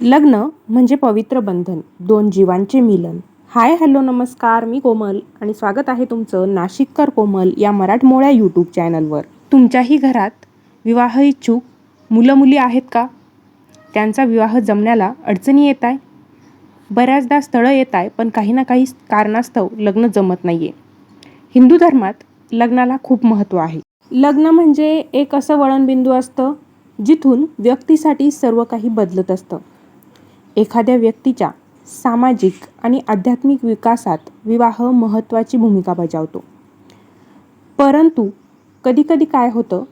लग्न म्हणजे पवित्र बंधन दोन जीवांचे मिलन. हाय हॅलो नमस्कार मी कोमल आणि स्वागत आहे तुमचं नाशिककर कोमल या मराठमोळ्या यूट्यूब चॅनलवर. तुमच्याही घरात विवाह इच्छुक मुलं मुली आहेत का? त्यांचा विवाह जमण्याला अडचणी येत आहे बऱ्याचदा स्थळं येत आहे पण काही ना काही कारणास्तव लग्न जमत नाही आहे हिंदू धर्मात लग्नाला खूप महत्त्व आहे. लग्न म्हणजे एक असं वळणबिंदू असतं जिथून व्यक्तीसाठी सर्व काही बदलत असतं. एखाद्या व्यक्तीच्या सामाजिक आणि आध्यात्मिक विकासात विवाह महत्त्वाची भूमिका बजावतो. परंतु कधीकधी काय होतं?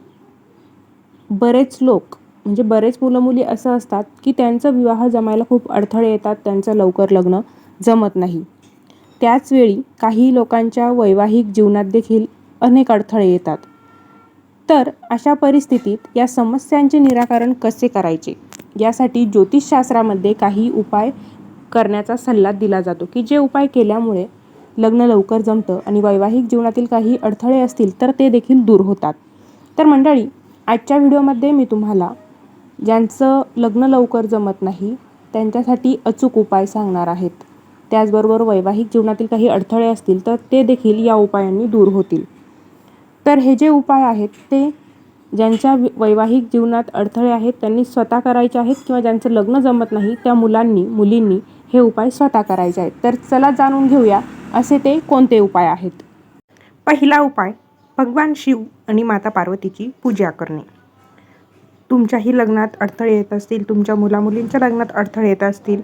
बरेच लोक म्हणजे बरेच मुलं मुली असं असतात की त्यांचं विवाह जमायला खूप अडथळे येतात त्यांचं लवकर लग्न जमत नाही. त्याचवेळी काही लोकांच्या वैवाहिक जीवनात देखील अनेक अडथळे येतात. तर अशा परिस्थितीत या समस्यांचे निराकरण कसे करायचे? यासाठी ज्योतिषशास्त्रामध्ये काही उपाय करण्याचा सल्ला दिला जातो की जे उपाय केल्यामुळे लग्न लवकर जमतं आणि वैवाहिक जीवनातील काही अडथळे असतील तर ते देखील दूर होतात. तर मंडळी आजच्या व्हिडिओमध्ये मी तुम्हाला ज्यांचं लग्न लवकर जमत नाही त्यांच्यासाठी अचूक उपाय सांगणार आहेत. त्याचबरोबर वैवाहिक जीवनातील काही अडथळे असतील तर ते देखील या उपायांनी दूर होतील. तर हे जे उपाय आहेत ते ज्यांच्या वि- वैवाहिक जीवनात अडथळे आहेत त्यांनी स्वतः करायचे आहेत किंवा ज्यांचं लग्न जमत नाही त्या मुलांनी मुलींनी हे उपाय स्वतः करायचे आहेत. तर चला जाणून घेऊया असे ते कोणते उपाय आहेत. पहिला उपाय भगवान शिव आणि माता पार्वतीची पूजा करणे. तुमच्याही लग्नात अडथळे येत असतील तुमच्या मुलामुलींच्या लग्नात अडथळे येत असतील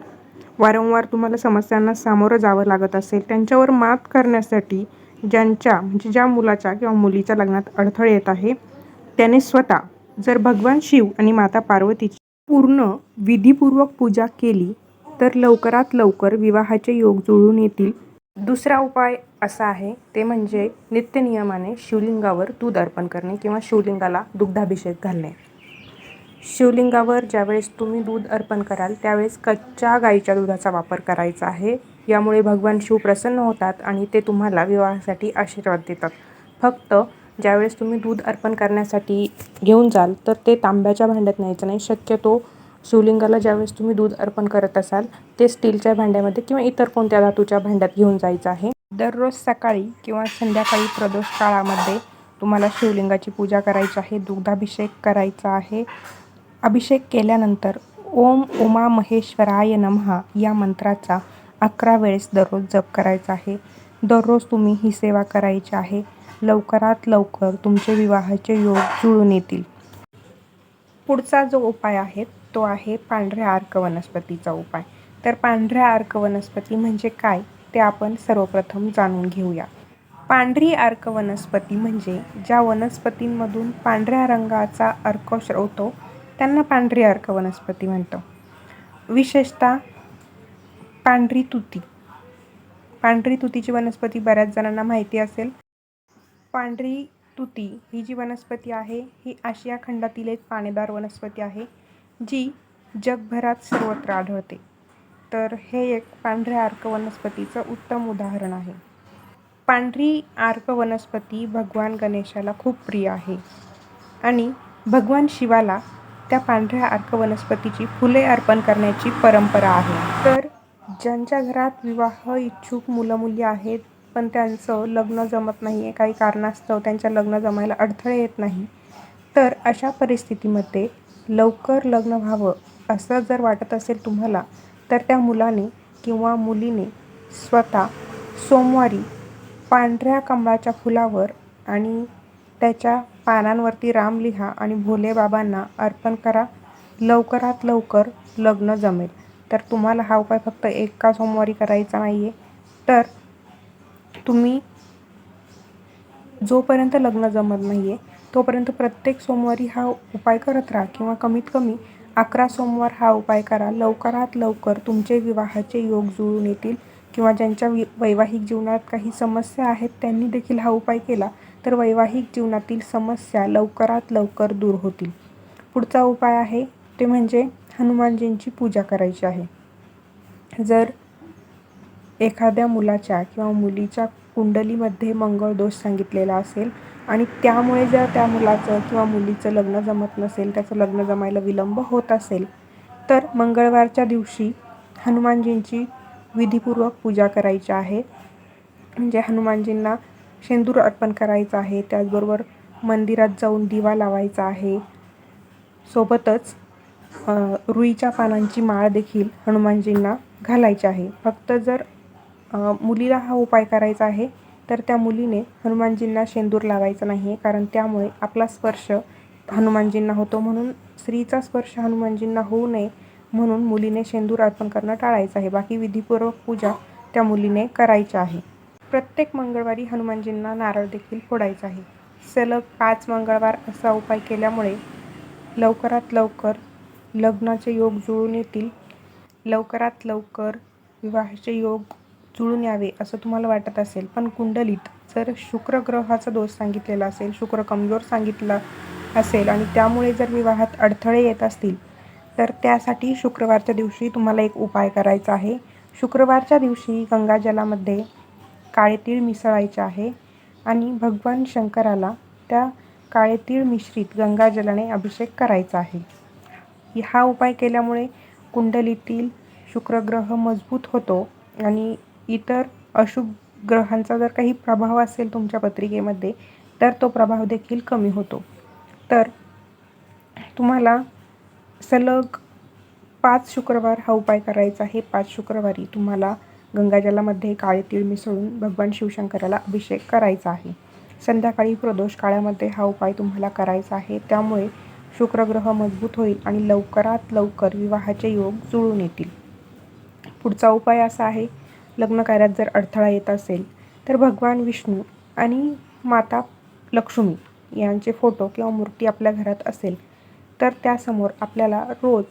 वारंवार तुम्हाला समस्यांना सामोरं जावं लागत असेल त्यांच्यावर मात करण्यासाठी ज्यांच्या म्हणजे ज्या मुलाच्या किंवा मुलीच्या लग्नात अडथळे येत आहे त्याने स्वतः जर भगवान शिव आणि माता पार्वतीची पूर्ण विधीपूर्वक पूजा केली तर लवकरात लवकर विवाहाचे योग जुळून येतील. दुसरा उपाय असा आहे ते म्हणजे नित्यनियमाने शिवलिंगावर दूध अर्पण करणे किंवा शिवलिंगाला दुग्धाभिषेक घालणे. शिवलिंगावर ज्यावेळेस तुम्ही दूध अर्पण कराल त्यावेळेस कच्च्या गाईच्या दुधाचा वापर करायचा आहे. यामुळे भगवान शिव प्रसन्न होतात आणि ते तुम्हाला विवाहासाठी आशीर्वाद देतात. फक्त ज्यावेळेस तुम्ही दूध अर्पण करण्यासाठी घेऊन जाल तर ते तांब्याच्या भांड्यात न्यायचं नाही. शक्यतो शिवलिंगाला ज्यावेळेस तुम्ही दूध अर्पण करत असाल ते स्टीलच्या भांड्यामध्ये किंवा इतर कोणत्या धातूच्या भांड्यात घेऊन जायचं आहे. दररोज सकाळी किंवा संध्याकाळी प्रदोष काळामध्ये तुम्हाला शिवलिंगाची पूजा करायची आहे दुग्धाभिषेक करायचा आहे. अभिषेक केल्यानंतर ओम उमा महेश्वराय नमहा या मंत्राचा अकरा वेळेस दररोज जप करायचा आहे. दररोज तुम्ही ही सेवा करायची आहे. लवकरात लवकर तुमचे विवाहाचे योग जुळून येतील. पुढचा जो उपाय आहे तो आहे पांढऱ्या अर्क वनस्पतीचा उपाय. तर पांढऱ्या अर्क वनस्पती म्हणजे काय ते आपण सर्वप्रथम जाणून घेऊया. पांढरी अर्क वनस्पती म्हणजे ज्या वनस्पतींमधून पांढऱ्या रंगाचा अर्क श्रवतो त्यांना पांढरी अर्क वनस्पती म्हणतो. विशेषतः पांढरी तुती. पांढरी तुतीची वनस्पती बऱ्याच जणांना माहिती असेल. पांढरी तुती ही जी वनस्पती आहे ही आशिया खंडातील एक पाणीदार वनस्पती आहे जी जगभरात सर्वत्र आढळते. तर हे एक पांढऱ्या अर्क वनस्पतीचं उत्तम उदाहरण आहे. पांढरी आर्क वनस्पती भगवान गणेशाला खूप प्रिय आहे आणि भगवान शिवाला त्या पांढऱ्या अर्क वनस्पतीची फुले अर्पण करण्याची परंपरा आहे. तर ज्यांच्या घरात विवाह इच्छुक मुलं मुली आहेत पण त्यांचं लग्न जमत नाही आहे काही कारणास्तव त्यांच्या लग्न जमायला अडथळे येत नाही. तर अशा परिस्थितीमध्ये लवकर लग्न व्हावं असं जर वाटत असेल तुम्हाला तर त्या मुलाने किंवा मुलीने स्वतः सोमवारी पांढऱ्या कमळाच्या फुलावर आणि त्याच्या पानांवरती राम लिहा आणि भोले बाबांना अर्पण करा. लवकरात लवकर लग्न जमेल. तर तुम्हाला हा उपाय फक्त एका सोमवारी करायचा नाही आहे तर तुम्ही जोपर्यंत लग्न जमत नाही आहे तोपर्यंत प्रत्येक सोमवारी हा उपाय करत राहा किंवा कमीत कमी अकरा सोमवार हा उपाय करा. लवकरात लवकर तुमचे विवाहाचे योग जुळून येतील किंवा ज्यांच्या वि वैवाहिक जीवनात काही समस्या आहेत त्यांनी देखील हा उपाय केला तर वैवाहिक जीवनातील समस्या लवकरात लवकर दूर होतील. पुढचा उपाय आहे ते म्हणजे हनुमानजींची पूजा करायची आहे. जर एखाद्या मुलाच्या किंवा मुलीच्या कुंडलीमध्ये मंगळ दोष सांगितलेला असेल आणि त्यामुळे जर त्या मुलाचं किंवा मुलीचं लग्न जमत नसेल त्याचं लग्न जमायला विलंब होत असेल तर मंगळवारच्या दिवशी हनुमानजींची विधीपूर्वक पूजा करायची आहे. म्हणजे हनुमानजींना शेंदूर अर्पण करायचं आहे त्याचबरोबर मंदिरात जाऊन दिवा लावायचा आहे. सोबतच रुईच्या पानांची माळ देखील हनुमानजींना घालायची आहे. फक्त जर मुलीला हा उपाय करायचा आहे. तर त्या मुलीने हनुमानजींना शेंदूर लावायचा नाही आहे कारण त्यामुळे आपला स्पर्श हनुमानजींना होतो. म्हणून स्त्रीचा स्पर्श हनुमानजींना होऊ नये म्हणून मुलीने शेंदूर अर्पण करणं टाळायचं आहे. बाकी विधीपूर्वक पूजा त्या मुलीने करायची आहे. प्रत्येक मंगळवारी हनुमानजींना नारळ देखील फोडायचा आहे. सलग पाच मंगळवार असा उपाय केल्यामुळे लवकरात लवकर लग्नाचे योग जुळून येतील. लवकरात लवकर विवाहाचे योग जुळून यावे असं तुम्हाला वाटत असेल. पण कुंडलीत जर शुक्र ग्रहाचा दोष सांगितलेला असेल शुक्र कमजोर सांगितला असेल आणि त्यामुळे जर विवाहात अडथळे येत असतील तर त्यासाठी शुक्रवारच्या दिवशी तुम्हाला एक उपाय करायचा आहे. शुक्रवारच्या दिवशी गंगाजलामध्ये काळे तीळ मिसळायचे आहे आणि भगवान शंकराला त्या काळे तीळ मिश्रित गंगाजलाने अभिषेक करायचा आहे. हा उपाय केल्यामुळे कुंडलीतील शुक्रग्रह मजबूत होतो आणि इतर अशुभ ग्रहांचा जर काही प्रभाव असेल तुमच्या पत्रिकेमध्ये तर तो प्रभाव देखील कमी होतो. तर तुम्हाला सलग पाच शुक्रवार हा उपाय करायचा आहे. पाच शुक्रवारी तुम्हाला गंगाजलामध्ये काळे तीळ मिसळून भगवान शिवशंकराला अभिषेक करायचा आहे. संध्याकाळी प्रदोष काळामध्ये हा उपाय तुम्हाला करायचा आहे. त्यामुळे शुक्रग्रह मजबूत होईल आणि लवकरात लवकर विवाहाचे योग जुळून येतील. पुढचा उपाय असा आहे लग्नकार्यात जर अडथळा येत असेल तर भगवान विष्णू आणि माता लक्ष्मी यांचे फोटो किंवा मूर्ती आपल्या घरात असेल तर त्यासमोर आपल्याला रोज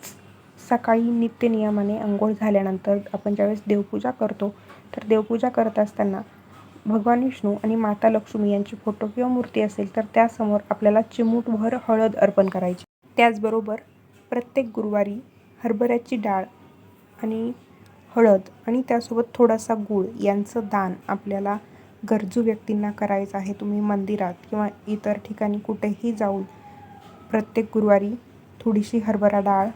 सकाळी नित्यनियमाने अंघोळ झाल्यानंतर आपण ज्यावेळेस देवपूजा करतो तर देवपूजा करत असताना भगवान विष्णू आणि माता लक्ष्मी यांची फोटो किंवा मूर्ती असेल तर त्यासमोर आपल्याला चिमूटभर हळद अर्पण करायची. त्याचबरोबर प्रत्येक गुरुवारी हरभऱ्याची डाळ आणि हळद आणि त्यासोबत थोडासा गूळ यांचं दान आपल्याला गरजू व्यक्तींना करायचं आहे. तुम्ही मंदिरात किंवा इतर ठिकाणी कुठेही जाऊन प्रत्येक गुरुवारी थोडीशी हरभरा डाळ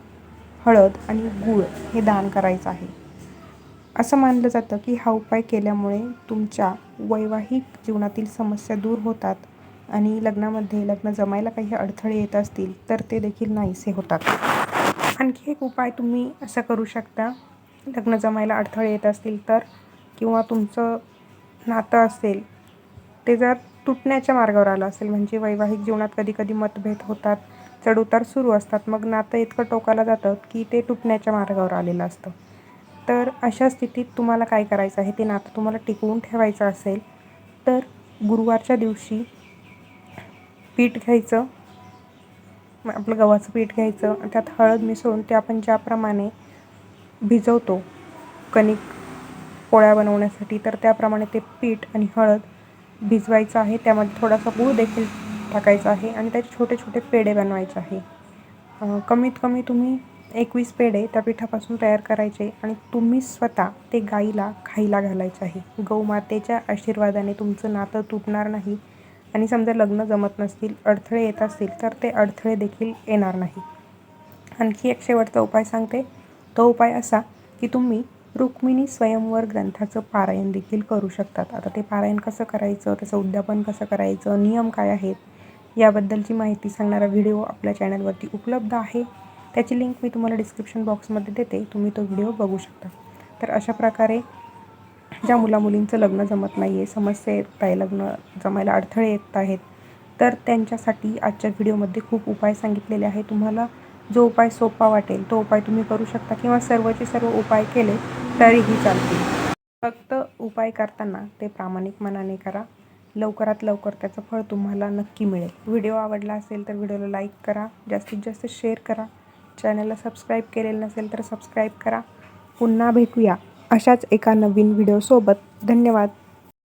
हळद आणि गूळ हे दान करायचं आहे. असं मानलं जातं की हा उपाय केल्यामुळे तुमच्या वैवाहिक जीवनातील समस्या दूर होतात आणि लग्नामध्ये लग्न जमायला काही अडथळे येत असतील तर ते देखील नाहीसे होतात. आणखी एक उपाय तुम्ही असा करू शकता लग्न जमायला अडथळे येत असतील तर किंवा तुमचं नातं असेल ते जर तुटण्याच्या मार्गावर आलं असेल म्हणजे वैवाहिक जीवनात कधी कधी मतभेद होतात चढउतार सुरू असतात मग नातं इतकं टोकाला जातं की ते तुटण्याच्या मार्गावर आलेलं असतं. तर अशा स्थितीत तुम्हाला काय करायचं आहे? ते नातं तुम्हाला टिकवून ठेवायचं असेल तर गुरुवारच्या दिवशी पीठ घ्यायचं आपलं गव्हाचं पीठ घ्यायचं त्यात हळद मिसळून ते आपण ज्याप्रमाणे भिजवतो कणिक पोळ्या बनवण्यासाठी. तर त्याप्रमाणे ते पीठ आणि हळद भिजवायचं आहे. त्यामध्ये थोडासा गूळ देखील टाकायचा आहे आणि त्याचे छोटे छोटे पेढे बनवायचे आहे. कमीत कमी तुम्ही एकवीस पेढे त्या पिठापासून तयार करायचे आणि तुम्ही स्वतः ते गाईला खायला घालायचे आहे. गौमातेच्या आशीर्वादाने तुमचं नातं तुटणार नाही आणि समजा लग्न जमत नसतील अडथळे येत असतील तर ते अडथळे देखील येणार नाही. आणखी एक शेवटचा उपाय सांगते. तो उपाय असा की तुम्ही रुक्मिणी स्वयंवर ग्रंथाचं पारायण देखील करू शकतात. आता ते पारायण कसं करायचं त्याचं उद्यापन कसं करायचं नियम काय आहेत याबद्दलची माहिती सांगणारा व्हिडिओ आपल्या चॅनलवरती उपलब्ध आहे. त्याची लिंक मी तुम्हाला डिस्क्रिप्शन बॉक्समध्ये देते. तुम्ही तो व्हिडिओ बघू शकता. तर अशा प्रकारे ज्या मुलामुलींचं लग्न जमत नाही आहे समस्या येत आहे लग्न जमायला अडथळे येत आहेत तर त्यांच्यासाठी आजच्या व्हिडिओमध्ये खूप उपाय सांगितलेले आहे तुम्हाला जो उपाय सोपा वाटेल तो उपाय तुम्ही करू शकता किंवा सर्वचे सर्व उपाय केले तरीही चालतील. फक्त उपाय करताना ते प्रामाणिक मनाने करा. लवकरात लवकर त्याचं फळ तुम्हाला नक्की मिळेल. व्हिडिओ आवडला असेल तर व्हिडिओला लाईक करा जास्तीत जास्त शेअर करा. चॅनलला सबस्क्राईब केलेलं नसेल तर सबस्क्राईब करा. पुन्हा भेटूया अशाच एका नवीन व्हिडिओसोबत. धन्यवाद.